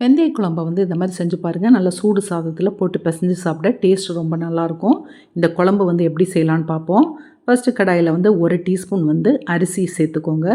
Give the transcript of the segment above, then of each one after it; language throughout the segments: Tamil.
வெந்தய குழம்பை வந்து இந்த மாதிரி செஞ்சு பாருங்கள் நல்லா சூடு சாதத்தில் போட்டு பிசைஞ்சு சாப்பிட டேஸ்ட் ரொம்ப நல்லாயிருக்கும். இந்த குழம்பு வந்து எப்படி செய்யலான்னு பார்ப்போம். ஃபஸ்ட்டு கடாயில் வந்து ஒரு டீஸ்பூன் வந்து அரிசி சேர்த்துக்கோங்க.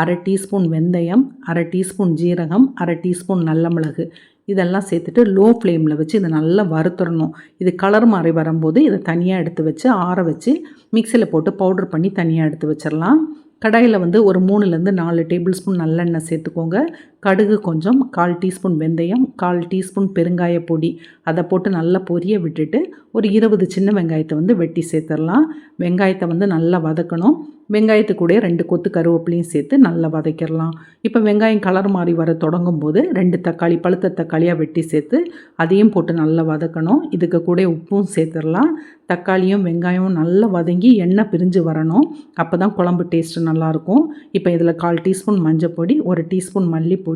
அரை டீஸ்பூன் வெந்தயம் அரை டீஸ்பூன் ஜீரகம் அரை டீஸ்பூன் நல்ல மிளகு. இதெல்லாம் சேர்த்துட்டு லோ ஃப்ளேமில் வச்சு இதை நல்லா வறுத்துடணும் இது கலர் மாறி வரும்போது இதை தனியாக எடுத்து வச்சு ஆற வச்சு மிக்சியில் போட்டு பவுடர் பண்ணி தனியாக எடுத்து வச்சிடலாம். கடாயில் வந்து ஒரு மூணுலேருந்து நாலு டேபிள் ஸ்பூன் நல்லெண்ணெய் சேர்த்துக்கோங்க. கடுகு கொஞ்சம் கால் டீஸ்பூன் வெந்தயம் கால் டீஸ்பூன் பெருங்காய பொடி அதை போட்டு நல்லா பொரிய விட்டுட்டு ஒரு இருபது சின்ன வெங்காயத்தை வந்து வெட்டி சேர்த்துடலாம். வெங்காயத்தை வந்து நல்லா வதக்கணும். வெங்காயத்து கூட ரெண்டு கொத்து கருவேப்பிலையும் சேர்த்து நல்லா வதக்கிடலாம். இப்போ வெங்காயம் கலர் மாறி வர தொடங்கும் போது ரெண்டு தக்காளி பழுத்த தக்காளியாக வெட்டி சேர்த்து அதையும் போட்டு நல்லா வதக்கணும். இதுக்கு கூட உப்பும் சேர்த்துடலாம். தக்காளியும் வெங்காயமும் நல்லா வதங்கி எண்ணெய் பிரிஞ்சு வரணும். அப்போ தான் குழம்பு டேஸ்ட்டு நல்லாயிருக்கும் இப்போ இதில் கால் டீஸ்பூன் மஞ்சள் பொடி ஒரு டீஸ்பூன் மல்லிப்பொடி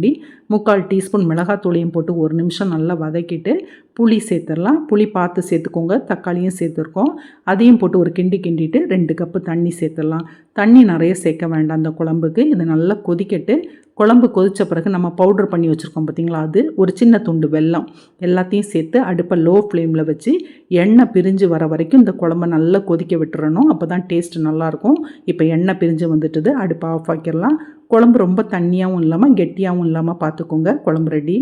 முக்கால் டீஸ்பூன் மிளகாத்தூளையும் போட்டு ஒரு நிமிஷம் நல்லா வதக்கிட்டு புளி சேர்த்துடலாம். புளி பார்த்து சேர்த்துக்கோங்க. தக்காளியும் சேர்த்துருக்கோம். அதையும் போட்டு ஒரு கிண்டி கிண்டிட்டு ரெண்டு கப்பு தண்ணி சேர்த்துடலாம். தண்ணி நிறைய சேர்க்க வேண்டாம் அந்த குழம்புக்கு. இது நல்லா கொதிக்கட்டு குழம்பு கொதித்த பிறகு நம்ம பவுட்ரு பண்ணி வச்சுருக்கோம் பார்த்திங்களா அது ஒரு சின்ன துண்டு வெல்லம். எல்லாத்தையும் சேர்த்து அடுப்பை லோ ஃப்ளேமில் வச்சு எண்ணெய் பிரிஞ்சு வர வரைக்கும் இந்த குழம்பை நல்லா கொதிக்க விட்டுறணும். அப்போ தான் டேஸ்ட்டு நல்லாயிருக்கும். இப்போ எண்ணெய் பிரிஞ்சு வந்துட்டுது. அடுப்பை ஆஃப் ஆக்கிடலாம். குழம்பு ரொம்ப தண்ணியாகவும் இல்லாமல் கெட்டியாகவும் இல்லாமல் பார்த்துக்கோங்க குழம்பு ரெடி